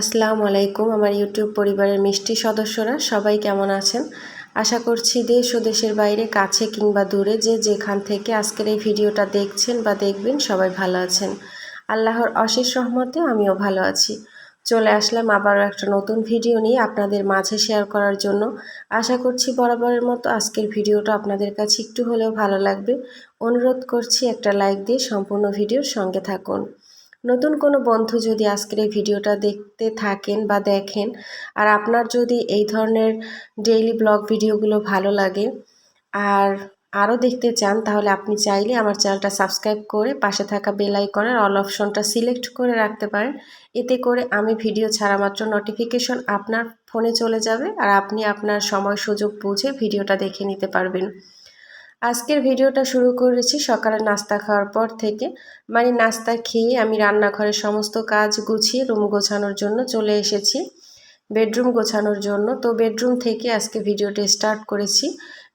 আসসালামু আলাইকুম, আমার ইউটিউব পরিবারের মিষ্টি সদস্যরা, সবাই কেমন আছেন? আশা করছি দেশ ও দেশের বাইরে, কাছে কিংবা দূরে, যে যেখান থেকে আজকের এই ভিডিওটা দেখছেন বা দেখবেন, সবাই ভালো আছেন। আল্লাহর অশেষ রহমতে আমিও ভালো আছি। চলে আসলাম আবারও একটা নতুন ভিডিও নিয়ে আপনাদের মাঝে শেয়ার করার জন্য। আশা করছি বরাবরের মতো আজকের ভিডিওটা আপনাদের কাছে একটু হলেও ভালো লাগবে। অনুরোধ করছি একটা লাইক দিয়ে সম্পূর্ণ ভিডিওর সঙ্গে থাকুন। নতুন কোনো বন্ধু যদি আজকের এই ভিডিওটা দেখতে থাকেন বা দেখেন, আর আপনার যদি এই ধরনের ডেইলি ব্লগ ভিডিওগুলো ভালো লাগে আর আরও দেখতে চান, তাহলে আপনি চাইলে আমার চ্যানেলটা সাবস্ক্রাইব করে পাশে থাকা বেল আইকনের অল অপশনটা সিলেক্ট করে রাখতে পারেন। এতে করে আমি ভিডিও ছাড়া মাত্র নোটিফিকেশন আপনার ফোনে চলে যাবে আর আপনি আপনার সময় সুযোগ বুঝে ভিডিওটা দেখে নিতে পারবেন। আজকের ভিডিওটা শুরু করেছি সকালে নাস্তা খাওয়ার পর থেকে। মানে নাস্তা খেয়ে আমি রান্নাঘরের সমস্ত কাজ গুছিয়ে রুম গোছানোর জন্য চলে এসেছি। বেডরুম গোছানোর জন্য। তো বেডরুম থেকে আজকে ভিডিওটা স্টার্ট করেছি।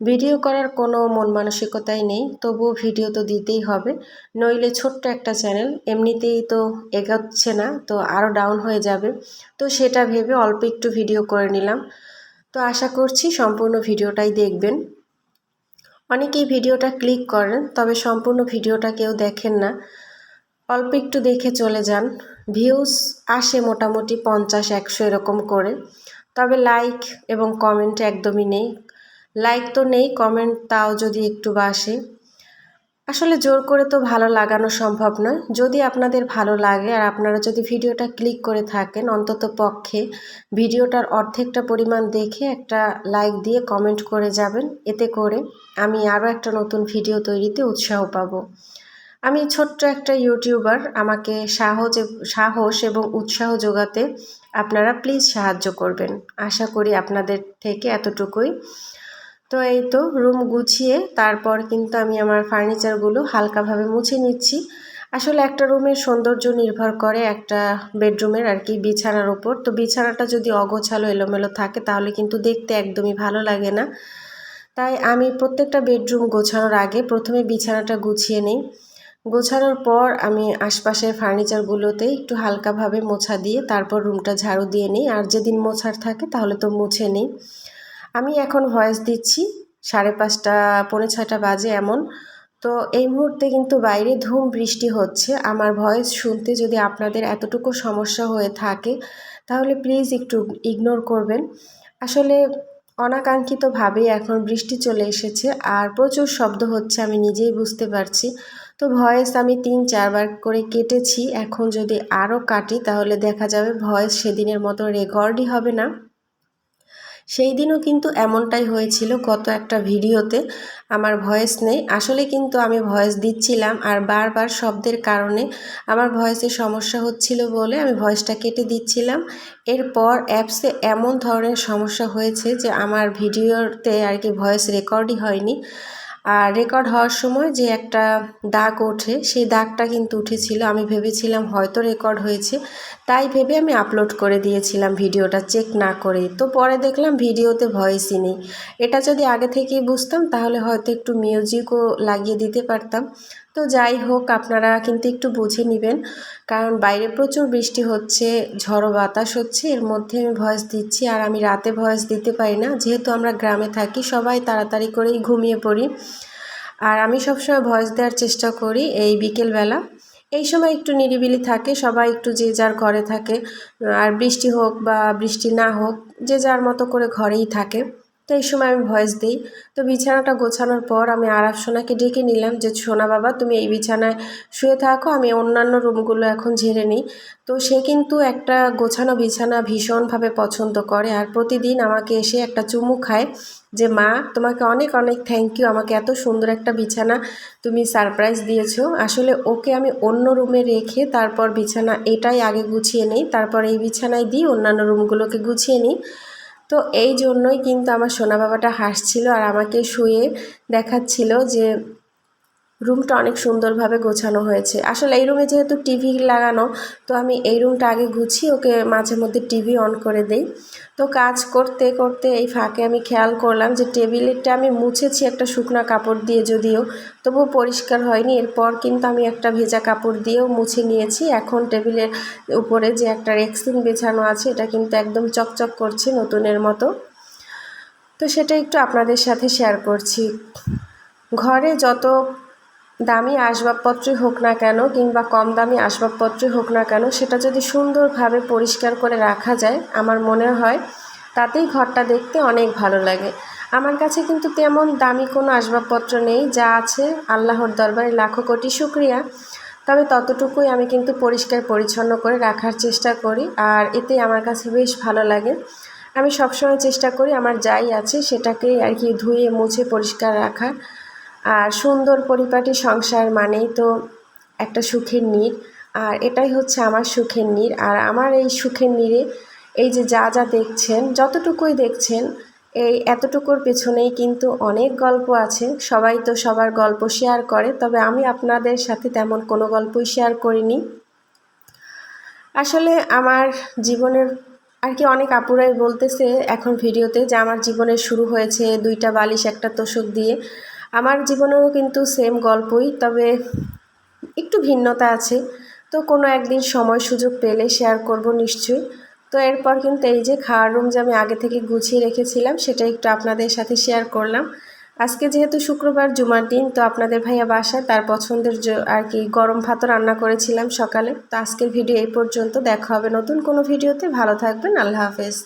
ভিডিও করার কোনো মন মানসিকতাই নেই, তবুও ভিডিও তো দিতেই হবে। নইলে ছোট্ট একটা চ্যানেল, এমনিতেই তো এগোচ্ছে না, তো আরও ডাউন হয়ে যাবে। তো সেটা ভেবে অল্প একটু ভিডিও করে নিলাম। তো আশা করছি সম্পূর্ণ ভিডিওটাই দেখবেন। অনেকেই ভিডিওটা ক্লিক করেন, তবে সম্পূর্ণ ভিডিওটা কেউ দেখেন না। অল্প একটু দেখে চলে যান। ভিউজ আসে মোটামুটি পঞ্চাশ, একশো এরকম করে। তবে লাইক এবং কমেন্ট একদমই নেই। লাইক তো নেই, কমেন্ট তাও যদি একটু বাসে আসলে জোর করে তো ভালো লাগানো সম্ভব নয়। যদি আপনাদের ভালো লাগে আর আপনারা যদি ভিডিওটা ক্লিক করে থাকেন, অন্তত পক্ষে ভিডিওটার অর্ধেকটা পরিমাণ দেখে একটা লাইক দিয়ে কমেন্ট করে যাবেন। এতে করে আমি আরও একটা নতুন ভিডিও তৈরিতে উৎসাহ পাব। আমি ছোট্ট একটা ইউটিউবার, আমাকে সাহস সাহস এবং উৎসাহ যোগাতে আপনারা প্লিজ সাহায্য করবেন। আশা করি আপনাদের থেকে এতটুকুই। তো এই তো রুম গুছিয়ে তারপর কিন্তু আমি আমার ফার্নিচারগুলো হালকাভাবে মুছে নিচ্ছি। আসলে একটা রুমের সৌন্দর্য নির্ভর করে একটা বেডরুমের আর কি বিছানার ওপর তো বিছানাটা যদি অগোছালো, এলোমেলো থাকে তাহলে কিন্তু দেখতে একদমই ভালো লাগে না। তাই আমি প্রত্যেকটা বেডরুম গোছানোর আগে প্রথমে বিছানাটা গুছিয়ে নিই। গোছানোর পর আমি আশপাশের ফার্নিচারগুলোতে একটু হালকাভাবে মোছা দিয়ে তারপর রুমটা ঝাড়ু দিয়ে নিই। আর যেদিন মোছার থাকে তাহলে তো মুছে নিই। আমি এখন ভয়েস দিচ্ছি, সাড়ে পাঁচটা, পৌনে ছয়টা বাজে এমন। তো এই মুহূর্তে কিন্তু বাইরে ধুম বৃষ্টি হচ্ছে। আমার ভয়েস শুনতে যদি আপনাদের এতটুকু সমস্যা হয়ে থাকে, তাহলে প্লিজ একটু ইগনোর করবেন। আসলে অনাকাঙ্ক্ষিতভাবেই এখন বৃষ্টি চলে এসেছে আর প্রচুর শব্দ হচ্ছে, আমি নিজেই বুঝতে পারছি। তো ভয়েস আমি তিন, চারবার করে কেটেছি, এখন যদি আরও কাটি, তাহলে দেখা যাবে ভয়েস সেদিনের মতো রেকর্ডই হবে না। সেই দিনও কিন্তু এমনটাই হয়েছিল গত একটা ভিডিওতে। আমার ভয়েস নেই। আসলে কিন্তু আমি ভয়েস দিচ্ছিলাম আর বারবার শব্দের কারণে আমার ভয়েসে সমস্যা হচ্ছিল বলে আমি ভয়েসটা কেটে দিচ্ছিলাম। এরপর অ্যাপসে এমন ধরনের সমস্যা হয়েছে যে আমার ভিডিওতে আর কি ভয়েস রেকর্ডই হয়নি। আর রেকর্ড হওয়ার সময় যে একটা দাগ ওঠে, সেই দাগটা কিন্তু উঠেছিল। আমি ভেবেছিলাম হয়তো রেকর্ড হয়েছে, তাই ভেবে আমি আপলোড করে দিয়েছিলাম ভিডিওটা চেক না করে তো পরে দেখলাম ভিডিওতে ভয়েসই নেই। এটা যদি আগে থেকেই বুঝতাম, তাহলে হয়তো একটু মিউজিকও লাগিয়ে দিতে পারতাম। তো যাই হোক, আপনারা কিন্তু একটু বুঝে নেবেন। কারণ বাইরে প্রচুর বৃষ্টি হচ্ছে, ঝড়ো বাতাস হচ্ছে, এর মধ্যে আমি ভয়েস দিচ্ছি। আর আমি রাতে ভয়েস দিতে পারি না। যেহেতু আমরা গ্রামে থাকি, সবাই তাড়াতাড়ি করেই ঘুমিয়ে পড়ি। আর আমি সবসময় ভয়েস দেওয়ার চেষ্টা করি এই বিকেলবেলা। এই সময় একটু নিরিবিলি থাকে, সবাই একটু যে যার ঘরে থাকে। আর বৃষ্টি হোক বা বৃষ্টি না হোক, যে যার মতো করে ঘরেই থাকে। তো এই সময় আমি ভয়েস দিই। তো বিছানাটা গোছানোর পর আমি আরাফ সোনাকে ডেকে নিলাম যে, সোনা বাবা, তুমি এই বিছানায় শুয়ে থাকো, আমি অন্যান্য রুমগুলো এখন ঝেড়ে নিই। তো সে কিন্তু একটা গোছানো বিছানা ভীষণভাবে পছন্দ করে আর প্রতিদিন আমাকে এসে একটা চুমু খায় যে, মা, তোমাকে অনেক অনেক থ্যাংক ইউ আমাকে এত সুন্দর একটা বিছানা তুমি সারপ্রাইজ দিয়েছ। আসলে ওকে আমি অন্য রুমে রেখে তারপর বিছানা এটাই আগে গুছিয়ে নিই, তারপর এই বিছানায় দিই অন্যান্য রুমগুলোকে গুছিয়ে নিই। তো এই জন্যই কিন্তু আমার সোনা বাবাটা হাসছিল আর আমাকে শুয়ে দেখাচ্ছিল যে রুমটা অনেক সুন্দরভাবে গোছানো হয়েছে। আসলে এই রুমে যেহেতু টিভি লাগানো, তো আমি এই রুমটা আগে গুছিয়ে ওকে মাঝে মধ্যে টিভি অন করে দেই। তো কাজ করতে করতে এই ফাঁকে আমি খেয়াল করলাম যে টেবিলেরটা আমি মুছেছি একটা শুকনা কাপড় দিয়ে যদিও, তবুও পরিষ্কার হয়নি। এরপর কিন্তু আমি একটা ভেজা কাপড় দিয়েও মুছে নিয়েছি। এখন টেবিলের উপরে যে একটা রেক্সিন বেছানো আছে, এটা কিন্তু একদম চকচক করছে নতুনের মতো। তো সেটা একটু আপনাদের সাথে শেয়ার করছি। ঘরে যত দামি আসবাবপত্রই হোক না কেন কিংবা কম দামি আসবাবপত্রই হোক না কেন, সেটা যদি সুন্দরভাবে পরিষ্কার করে রাখা যায়, আমার মনে হয় তাতেই ঘরটা দেখতে অনেক ভালো লাগে। আমার কাছে কিন্তু তেমন দামি কোনো আসবাবপত্র নেই, যা আছে আল্লাহর দরবারে লাখো কোটি শুক্রিয়া। তবে ততটুকুই আমি কিন্তু পরিষ্কার পরিচ্ছন্ন করে রাখার চেষ্টা করি, আর এতে আমার কাছে বেশ ভালো লাগে। আমি সবসময় চেষ্টা করি আমার যাই আছে সেটাকেই আর কি ধুয়ে মুছে পরিষ্কার রাখার। আর সুন্দর পরিপাটি সংসার মানেই তো একটা সুখের নীড় আর এটাই হচ্ছে আমার সুখের নীড় আর আমার এই সুখের নীড়ে এই যে যা যা দেখছেন, যতটুকুই দেখছেন, এই এতটুকুর পেছনেই কিন্তু অনেক গল্প আছে। সবাই তো সবার গল্প শেয়ার করে, তবে আমি আপনাদের সাথে তেমন কোনো গল্পই শেয়ার করিনি। আসলে আমার জীবনের আর কি অনেক আপুরাই বলতেছে এখন ভিডিওতে যে আমার জীবনের শুরু হয়েছে দুইটা বালিশ, একটা তোষক দিয়ে। আমার জীবনেও কিন্তু সেম গল্পই, তবে একটু ভিন্নতা আছে। তো কোনো একদিন সময় সুযোগ পেলে শেয়ার করব নিশ্চয়ই। তো এরপর কিন্তু এই যে খাওয়ার রুম যে আমি আগে থেকে গুছিয়ে রেখেছিলাম, সেটা একটু আপনাদের সাথে শেয়ার করলাম। আজকে যেহেতু শুক্রবার, জুমার দিন, তো আপনাদের ভাইয়া বাসায় তার পছন্দের আর কি গরম ভাতও রান্না করেছিলাম সকালে। তো আজকের ভিডিও এই পর্যন্ত। দেখা হবে নতুন কোনো ভিডিওতে ভালো থাকবেন। আল্লাহ হাফেজ।